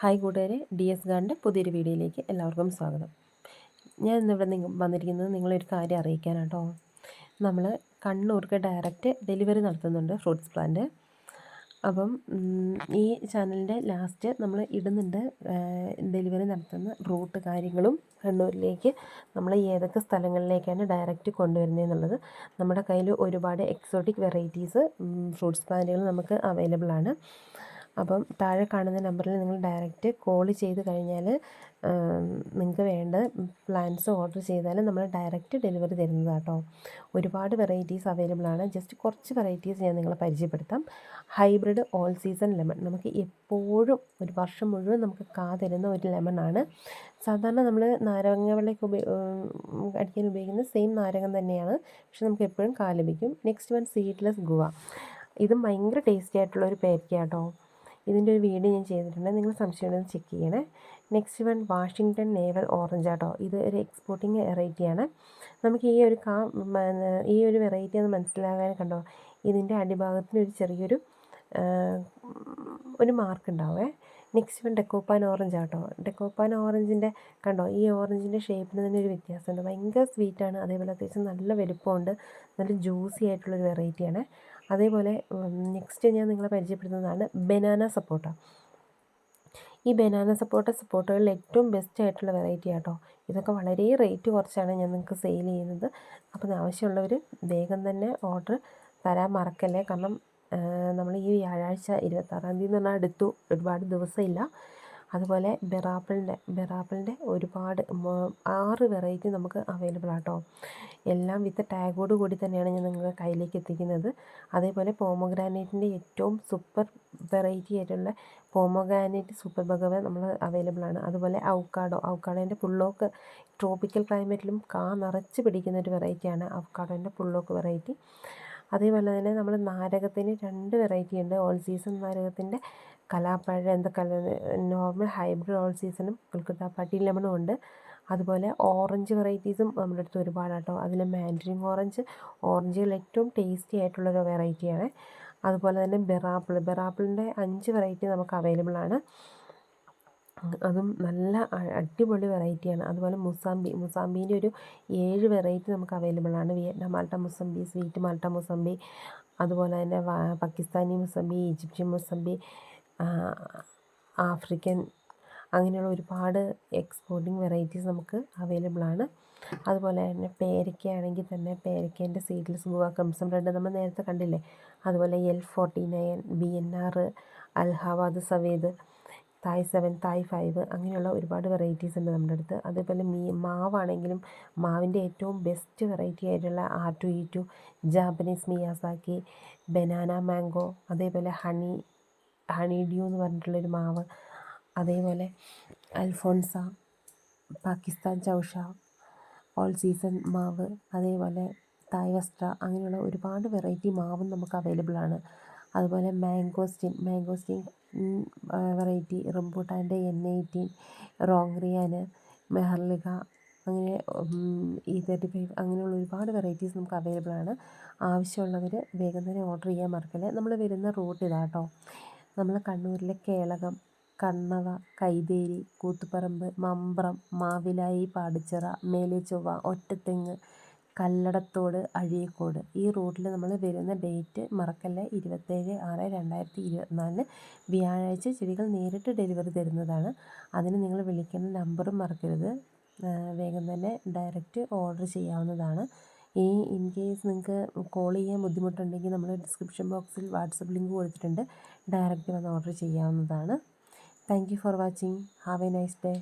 Hi കൂട്ടുകാരെ D S ഗാർഡിന്റെ പുതിയൊരു വീഡിയോയിലേക്ക് എല്ലാവർക്കും സ്വാഗതം. ഞാൻ ഇന്നിവിടെ നിങ്ങൾ വന്നിരിക്കുന്നത് നിങ്ങളൊരു കാര്യം അറിയിക്കാനാട്ടോ. നമ്മൾ കണ്ണൂർക്ക് ഡയറക്റ്റ് ഡെലിവറി നടത്തുന്നുണ്ട് ഫ്രൂട്ട്സ് പ്ലാന്റ്. അപ്പം ഈ ചാനലിന്റെ ലാസ്റ്റ് നമ്മൾ ഇടുന്നുണ്ട് ഡെലിവറി നടത്തുന്ന റൂട്ട് കാര്യങ്ങളും കണ്ണൂരിലേക്ക് നമ്മൾ ഏതൊക്കെ സ്ഥലങ്ങളിലേക്കാണ് ഡയറക്റ്റ് കൊണ്ടുവരുന്നത് എന്നുള്ളത് നമ്മുടെ കയ്യിൽ ഒരുപാട് എക്സോട്ടിക് വെറൈറ്റീസ് ഫ്രൂട്ട്സ് പ്ലാന്റുകൾ നമുക്ക് അവൈലബിൾ ആണ് അപ്പം താഴെ കാണുന്ന നമ്പറിൽ നിങ്ങൾ ഡയറക്റ്റ് കോൾ ചെയ്ത് കഴിഞ്ഞാൽ നിങ്ങൾക്ക് വേണ്ട പ്ലാൻസ് ഓർഡർ ചെയ്താൽ നമ്മൾ ഡയറക്റ്റ് ഡെലിവറി തരുന്നത് കേട്ടോ. ഒരുപാട് വെറൈറ്റീസ് അവൈലബിൾ ആണ്. ജസ്റ്റ് കുറച്ച് വെറൈറ്റീസ് ഞാൻ നിങ്ങളെ പരിചയപ്പെടുത്താം. Hybrid all season lemon. നമുക്ക് എപ്പോഴും ഒരു വർഷം മുഴുവൻ നമുക്ക് കാ തരുന്ന ഒരു ലെമൺ ആണ്. സാധാരണ നമ്മൾ നാരങ്ങ വെള്ളയ്ക്ക് ഉപയോഗ അടിക്കാൻ ഉപയോഗിക്കുന്ന സെയിം നാരകം തന്നെയാണ്. പക്ഷെ നമുക്ക് എപ്പോഴും കാ ലഭിക്കും. Next one seedless guava. ഇതും ഭയങ്കര ടേസ്റ്റി ആയിട്ടുള്ള ഒരു പേരയ്ക്ക കേട്ടോ. ഇതിന്റെ ഒരു വീഡിയോ ഞാൻ ചെയ്തിട്ടുണ്ട്. നിങ്ങൾ സംശയമുണ്ടെന്ന് ചെക്ക് ചെയ്യണേ. Next one Washington navel orange ആട്ടോ. ഇത് ഒരു എക്സ്പോർട്ടിങ് വെറൈറ്റിയാണ് നമുക്ക് ഈ ഒരു കാ ഈ ഒരു വെറൈറ്റി ഒന്ന് മനസ്സിലാകാൻ കണ്ടോ? ഇതിന്റെ അടിഭാഗത്തിന് ഒരു ചെറിയൊരു ഒരു മാർക്ക് ഉണ്ടാവേ. നെക്സ്റ്റ് വൺ ഡെക്കോപ്പാൻ ഓറഞ്ച് ആട്ടോ. ഡെക്കോപ്പാൻ ഓറഞ്ചിന്റെ കണ്ടോ? ഈ ഓറഞ്ചിന്റെ ഷേപ്പിന് തന്നെ ഒരു വ്യത്യാസമുണ്ട്. ഭയങ്കര സ്വീറ്റാണ് അതേപോലെ അത്യാവശ്യം നല്ല വലുപ്പമുണ്ട്. നല്ല ജ്യൂസി ആയിട്ടുള്ളൊരു വെറൈറ്റിയാണ് അതേപോലെ നെക്സ്റ്റ് ഞാൻ നിങ്ങളെ പരിചയപ്പെടുത്തുന്നതാണ് ബനാന സപ്പോട്ട. ഈ ബനാന സപ്പോട്ട സപ്പോട്ടകളിൽ ഏറ്റവും ബെസ്റ്റ് ആയിട്ടുള്ള വെറൈറ്റി ആട്ടോ. ഇതൊക്കെ വളരെ റേറ്റ് കുറച്ചാണ് ഞാൻ നിങ്ങൾക്ക് സെയിൽ ചെയ്യുന്നത്. അപ്പോൾ ആവശ്യമുള്ളവർ വേഗം തന്നെ ഓർഡർ തരാൻ മറക്കല്ലേ. കാരണം നമ്മൾ ഈ വ്യാഴാഴ്ച ഇരുപത്താറാം തീയതി എന്ന് പറഞ്ഞാൽ അടുത്തു ഒരുപാട് ദിവസമില്ല. അതുപോലെ ബെറാപ്പിളിന്റെ ബെറാപ്പിളിന്റെ ഒരുപാട് ആറ് വെറൈറ്റി നമുക്ക് അവൈലബിൾ ആട്ടോ. എല്ലാം വിത്ത് ടാഗോട് കൂടി തന്നെയാണ് ഞാൻ നിങ്ങളുടെ കയ്യിലേക്ക് എത്തിക്കുന്നത്. അതേപോലെ പോമോഗ്രാനൈറ്റിന്റെ ഏറ്റവും സൂപ്പർ വെറൈറ്റി ആയിട്ടുള്ള പോമോഗ്രാനൈറ്റ് സൂപ്പർ ബഗവ നമ്മൾ അവൈലബിൾ ആണ്. അതുപോലെ ഔക്കാഡോ ഔക്കാഡോന്റെ പുള്ളോക്ക് ട്രോപ്പിക്കൽ ക്ലൈമറ്റിലും കാ നിറച്ച് പിടിക്കുന്ന ഒരു വെറൈറ്റിയാണ് ഔക്കാഡോന്റെ പുള്ളോക്ക് വെറൈറ്റി. അതേപോലെ തന്നെ നമ്മൾ നാരകത്തിന് രണ്ട് വെറൈറ്റി ഉണ്ട്. ഓൾ സീസൺ നാരകത്തിന്റെ കലാപ്പഴം എന്താ കല നോർമൽ ഹൈബ്രിഡ് ഓൾ സീസണും കൊൽക്കത്ത പട്ടി ലെമണും ഉണ്ട്. അതുപോലെ ഓറഞ്ച് വെറൈറ്റീസും നമ്മുടെ അടുത്ത് ഒരുപാട് കേട്ടോ. അതിൽ മാൻഡറിൻ ഓറഞ്ച് ഓറഞ്ചുകൾ ഏറ്റവും ടേസ്റ്റി ആയിട്ടുള്ളൊരു വെറൈറ്റിയാണ് അതുപോലെ തന്നെ ബെറാപ്പിൾ ബെറാപ്പിളിന്റെ അഞ്ച് വെറൈറ്റി നമുക്ക് അവൈലബിൾ ആണ്. അതും നല്ല അടിപൊളി വെറൈറ്റിയാണ്. അതുപോലെ മുസാമ്പി മുസാമ്പീന്റെ ഒരു ഏഴ് വെറൈറ്റി നമുക്ക് അവൈലബിൾ ആണ്. വിയറ്റ്നാം മാൾട്ട മുസമ്പി സ്വീറ്റ് മാൾട്ട മുസമ്പി അതുപോലെ തന്നെ പാകിസ്ഥാനി മുസമ്പി ഈജിപ്ഷ്യൻ മുസമ്പി ആഫ്രിക്കൻ അങ്ങനെയുള്ള ഒരുപാട് എക്സ്പോർട്ടിങ് വെറൈറ്റീസ് നമുക്ക് അവൈലബിൾ ആണ്. അതുപോലെ തന്നെ പേരയ്ക്കയാണെങ്കിൽ തന്നെ പേരയ്ക്കേന്റെ സീഡ്ലെസ് ഗുവ കംസം റെഡ് നമ്മൾ നേരത്തെ കണ്ടില്ലേ? അതുപോലെ L forty nine B N R അൽഹവാദ് സവേദ് തായ് സെവൻ തായ് ഫൈവ് അങ്ങനെയുള്ള ഒരുപാട് വെറൈറ്റീസ് ഉണ്ട് നമ്മുടെ അടുത്ത്. അതേപോലെ മീ മാവാണെങ്കിലും മാവിന്റെ ഏറ്റവും ബെസ്റ്റ് വെറൈറ്റി ആയിട്ടുള്ള R two E two Japanese Miyazaki banana mango അതേപോലെ ഹണി ഹണി ഡ്യൂ എന്ന് പറഞ്ഞിട്ടുള്ളൊരു മാവ് അതേപോലെ അൽഫോൺസ പാകിസ്ഥാൻ ചൗഷ ഓൾ സീസൺ മാവ് അതേപോലെ തായ് വസ്ത്ര അങ്ങനെയുള്ള ഒരുപാട് വെറൈറ്റി മാവും നമുക്ക് അവൈലബിൾ ആണ്. അതുപോലെ മാങ്കോസ്റ്റിൻ മാങ്കോസ്റ്റിൻ വെറൈറ്റി റംബൂട്ടാന്റെ എൻ എയ്റ്റീൻ റോങ്റിയാൻ മെഹർലിക അങ്ങനെ ഈ തേർട്ടി ഫൈവ് അങ്ങനെയുള്ള ഒരുപാട് വെറൈറ്റീസ് നമുക്ക് അവൈലബിൾ ആണ്. ആവശ്യമുള്ളവർ വേഗം തന്നെ ഓർഡർ ചെയ്യാൻ മറക്കല്ലേ. നമ്മൾ വരുന്ന റൂട്ട് ഇതാട്ടോ നമ്മൾ കണ്ണൂരിലെ കേളകം കണ്ണവ കൈതേരി കൂത്തുപറമ്പ് മമ്പ്രം മാവിലായി പാടിച്ചിറ മേലേച്ചൊവ്വ ഒറ്റത്തെങ്ങ് കല്ലടത്തോട് അഴീക്കോട്. ഈ റൂട്ടിൽ നമ്മൾ വരുന്ന ഡേറ്റ് മറക്കല്ലേ? ഇരുപത്തേഴ് ആറ് രണ്ടായിരത്തി ഇരുപത്തിനാലിന് വ്യാഴാഴ്ച ചെടികൾ നേരിട്ട് ഡെലിവറി തരുന്നതാണ്. അതിന് നിങ്ങൾ വിളിക്കുന്ന നമ്പറും മറക്കരുത്. വേഗം തന്നെ ഡയറക്റ്റ് ഓർഡർ ചെയ്യാവുന്നതാണ്. ഈ ഇൻ കേസ് നിങ്ങൾക്ക് കോൾ ചെയ്യാൻ ബുദ്ധിമുട്ടുണ്ടെങ്കിൽ നമ്മൾ ഡിസ്ക്രിപ്ഷൻ ബോക്സിൽ വാട്സപ്പ് ലിങ്ക് കൊടുത്തിട്ടുണ്ട്. ഡയറക്റ്റ് വന്ന് ഓർഡർ ചെയ്യാവുന്നതാണ്. Thank you for watching. Have a nice day.